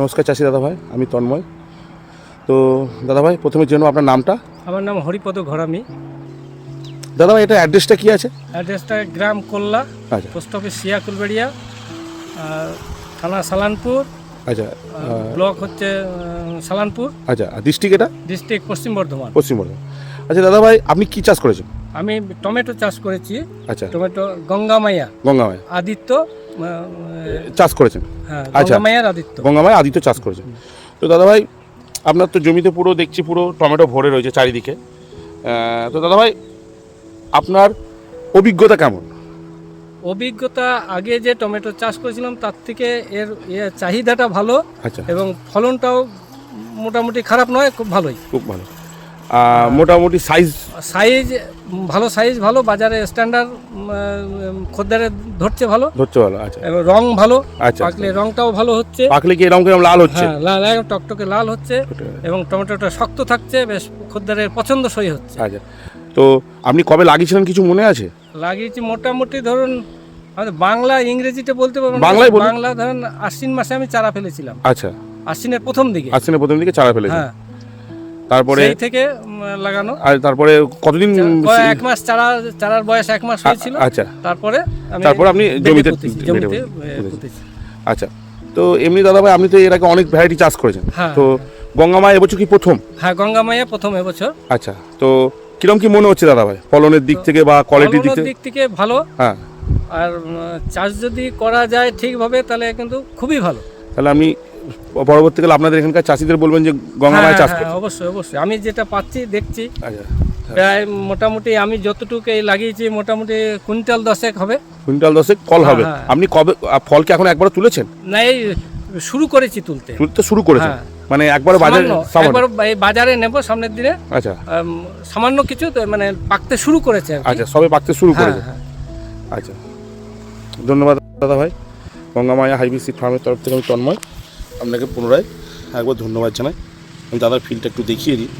নমস্কার চাষি দাদা ভাই আমি তন্ময়। তো দাদা ভাই প্রথমে জেনো আপনার নামটা। আমার নাম হরিপদ ঘরামি। দাদা ভাই এটা অ্যাড্রেসটা কি আছে? অ্যাড্রেসটা গ্রাম কোল্লা আচ্ছা। পোস্ট অফিস সিয়াকুলবেড়িয়া থানা সালানপুর আচ্ছা ব্লক হচ্ছে সালানপুর। আচ্ছা ডিস্ট্রিক্ট এটা? ডিস্ট্রিক্ট পশ্চিম বর্ধমান। পশ্চিম বর্ধমান। আচ্ছা দাদা ভাই আপনি কি চাষ করেছেন? আমি টমেটো চাষ করেছি। আচ্ছা। টমেটো গঙ্গামাইয়া গঙ্গামায়। আদিত্য চাষ করেছেন? হ্যাঁ আচ্ছা। গঙ্গামাইয়ার আদিত্য। গঙ্গামায় আদিত্য চাষ করেছেন। তো দাদা ভাই আপনার তো জমিতে পুরো দেখছি পুরো টমেটো ভরে রয়েছে চারিদিকে। তো দাদা ভাই আপনার অভিজ্ঞতা কেমন? অভিজ্ঞতা আগে যে টমেটো চাষ করেছিলাম তার থেকে এর চাহিদাটা ভালো আচ্ছা। এবং ফলনটাও মোটামুটি খারাপ নয় খুব ভালোই। খুব ভালো। মোটামুটি সাইজ সাইজ ভালো সাইজ ভালো বাজারে স্ট্যান্ডার্ড খদ্দারে ধরছে ভালো। ধরছে ভালো আচ্ছা। এবং রং ভালো আচ্ছা পাকলে রংটাও ভালো হচ্ছে। পাকলে কি এরকম কীরকম লাল হচ্ছে? হ্যাঁ লাল একদম টকটকে লাল হচ্ছে এবং টমেটোটা শক্ত থাকছে বেশ খদ্দারের পছন্দসই হচ্ছে। আচ্ছা। তো আপনি কবে লাগিয়েছিলেন কিছু মনে আছে? লাগিয়েছি মোটামুটি ধরুন আমাদের বাংলা ইংরেজিতে বলতে পারব না। বাংলায়। বাংলা ধরুন আশ্বিন মাসে আমি চারা ফেলেছিলাম। আচ্ছা। আশ্বিনের প্রথম দিকে। আশ্বিনের প্রথম দিকে চারা ফেলেছেন। হ্যাঁ। তারপরে সেই থেকে লাগানো। আর তারপরে কতদিন এক মাস চারা চারার বয়স এক মাস হয়েছিল। আচ্ছা। তারপরে আমি তারপরে আপনি জমিতে জমিতে। আচ্ছা। তো এমনি দাদা ভাই আপনি তো এর আগে অনেক ভ্যারাইটি চাষ করেছেন। হ্যাঁ। তো গঙ্গামা এবছর কি প্রথম? হ্যাঁ গঙ্গা মাইয়া প্রথম এবছর। আচ্ছা। তো কিরম কি মনে হচ্ছে দাদা ভাই ফলনের দিক থেকে বা কোয়ালিটির দিক থেকে দিক থেকে ভালো। হ্যাঁ। আর চাষ যদি করা যায় ঠিকভাবে তাহলে কিন্তু খুবই ভালো। তাহলে আপনি পরবর্তীকালে আপনাদের এখানকার চাষিদের বলবেন যে গঙ্গামায় হ্যাঁ, চাষ হ্যাঁ, করতে অবশ্যই অবশ্যই। আমি যেটা পাচ্ছি দেখছি। আচ্ছা প্রায় মোটামুটি আমি যতটুকু এই লাগিয়েছি মোটামুটি কুইন্টাল দশেক হবে। কুইন্টাল দশেক ফল হবে। হ্যাঁ। আপনি কবে ফল কি এখন একবার তুলেছেন? না এই শুরু করেছি তুলতে। তুলতে শুরু করেছেন। মানে একবার বাজারে একবার এই বাজারে নেব সামনের দিনে। আচ্ছা। সামান্য কিছু মানে পাকতে শুরু করেছে আচ্ছা সবে পাকতে শুরু করেছে। আচ্ছা। ধন্যবাদ দাদা ভাই গঙ্গামায়া হাইবি সিট ফার্মের তরফ থেকে আমি তন্ময়। আপনাকে পুনরায় একবার ধন্যবাদ জানাই। আমি দাদার ফিল্ডটা একটু দেখিয়ে দিই।